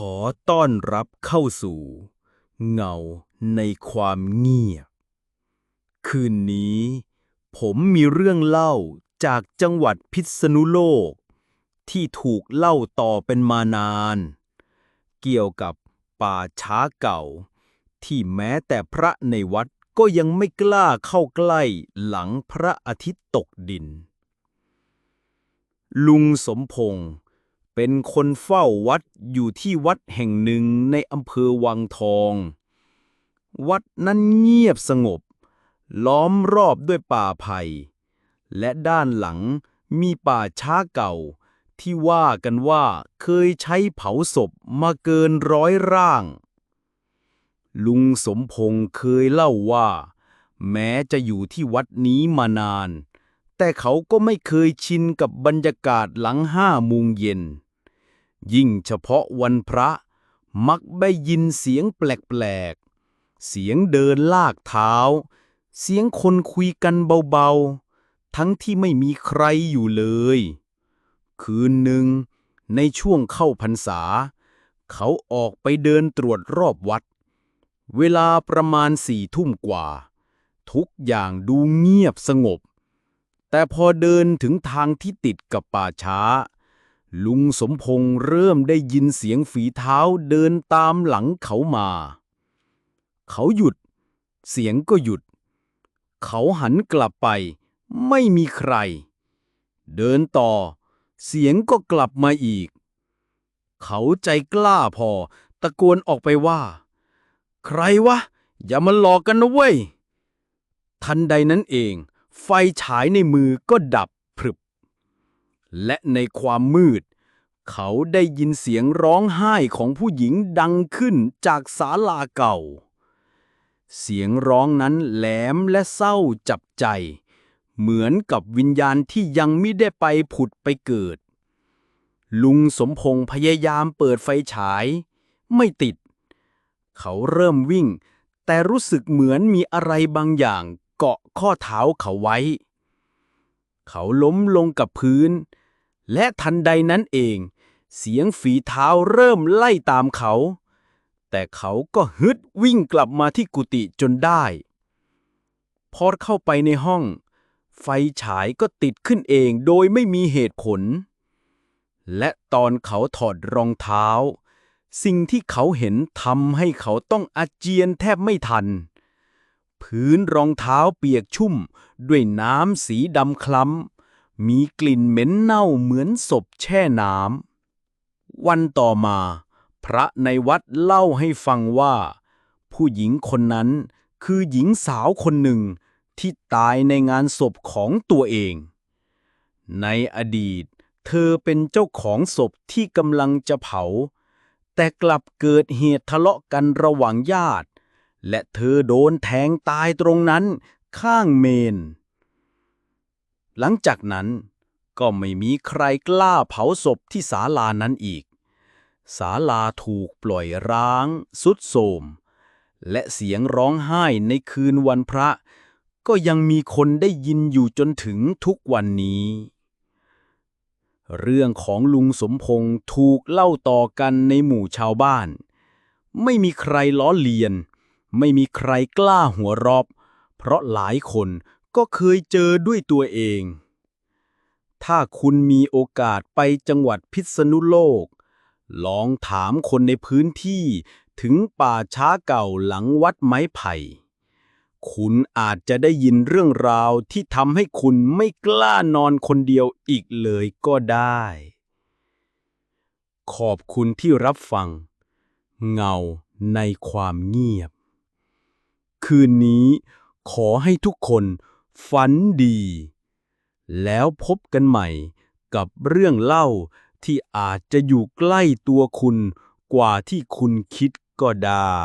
ขอต้อนรับเข้าสู่ เงาในความเงียบ คืนนี้ ผมมีเรื่องเล่าจากจังหวัดพิษณุโลก ที่ถูกเล่าต่อเป็นมานาน เกี่ยวกับป่าช้าเก่า ที่แม้แต่พระในวัดก็ยังไม่กล้าเข้าใกล้หลังพระอาทิตย์ตกดิน ลุงสมพงษ์ เป็นคนเฝ้าวัดอยู่ที่วัดแห่งหนึ่งในอำเภอวังทอง วัดนั้นเงียบสงบ ล้อมรอบด้วยป่าไผ่และด้านหลังมีป่าช้าเก่า ที่ว่ากันว่าเคยใช้เผาศพมาเกินร้อยร่าง ลุงสมพงษ์เคยเล่าว่า แม้จะอยู่ที่วัดนี้มานาน แต่เขาก็ไม่เคยชินกับบรรยากาศหลังห้าโมงเย็น ยิ่งเฉพาะวันพระ มักได้ยินเสียงแปลกๆ เสียงเดินลากเท้า เสียงคนคุยกันเบาๆ ทั้งที่ไม่มีใครอยู่เลย คืนหนึ่ง ในช่วงเข้าพรรษา เขาออกไปเดินตรวจรอบวัด เวลาประมาณสี่ทุ่มกว่า ทุกอย่างดูเงียบสงบ แต่พอเดินถึงทางที่ติดกับป่าช้า ลุงสมพงษ์เริ่มได้ยินเสียงฝีเท้าเดินตามหลังเขามา เขาหยุด เสียงก็หยุด เขาหันกลับไป ไม่มีใคร เดินต่อ เสียงก็กลับมาอีก เขาใจกล้าพอ ตะโกนออกไปว่า ใครวะ อย่ามาหลอกกันนะเว้ย ทันใดนั้นเอง ไฟฉายในมือก็ดับพรึบ และในความมืด เขาได้ยินเสียงร้องไห้ของผู้หญิงดังขึ้นจากศาลาเก่า เสียงร้องนั้นแหลมและเศร้าจับใจ เหมือนกับวิญญาณที่ยังไม่ได้ไปผุดไปเกิด ลุงสมพงษ์พยายามเปิดไฟฉาย ไม่ติด เขาเริ่มวิ่ง แต่รู้สึกเหมือนมีอะไรบางอย่างเกาะข้อเท้าเขาไว้ เขาล้มลงกับพื้น และทันใดนั้นเอง เสียงฝีเท้าเริ่มไล่ตามเขา แต่เขาก็ฮึดวิ่งกลับมาที่กุฏิจนได้ พอเข้าไปในห้อง ไฟฉายก็ติดขึ้นเองโดยไม่มีเหตุผล และตอนเขาถอดรองเท้า สิ่งที่เขาเห็นทำให้เขาต้องอาเจียนแทบไม่ทัน พื้นรองเท้าเปียกชุ่มด้วยน้ำสีดำคล้ำ มีกลิ่นเหม็นเน่าเหมือนศพแช่น้ำ วันต่อมา พระในวัดเล่าให้ฟังว่า ผู้หญิงคนนั้นคือหญิงสาวคนหนึ่งที่ตายในงานศพของตัวเอง ในอดีต เธอเป็นเจ้าของศพที่กำลังจะเผา แต่กลับเกิดเหตุทะเลาะกันระหว่างญาติ และเธอโดนแทงตายตรงนั้นข้างเมน หลังจากนั้นก็ไม่มีใครกล้าเผาศพที่ศาลานั้นอีก ศาลาถูกปล่อยร้าง สุดโทมและเสียงร้องไห้ในคืนวันพระ ก็ยังมีคนได้ยินอยู่จนถึงทุกวันนี้ เรื่องของลุงสมพงษ์ถูกเล่าต่อกันในหมู่ชาวบ้าน ไม่มีใครล้อเลียน ไม่มีใครกล้าหัวเรอบ เพราะหลายคน ก็เคยเจอด้วยตัวเอง ถ้าคุณมีโอกาสไปจังหวัดพิษณุโลก ลองถามคนในพื้นที่ถึงป่าช้าเก่าหลังวัดไม้ไผ่ คุณอาจจะได้ยินเรื่องราวที่ทำให้คุณไม่กล้านอนคนเดียวอีกเลยก็ได้ ขอบคุณที่รับฟัง เงาในความเงียบ คืนนี้ขอให้ทุกคน ฝันดี แล้วพบกันใหม่กับเรื่องเล่าที่อาจจะอยู่ใกล้ตัวคุณกว่าที่คุณคิดก็ได้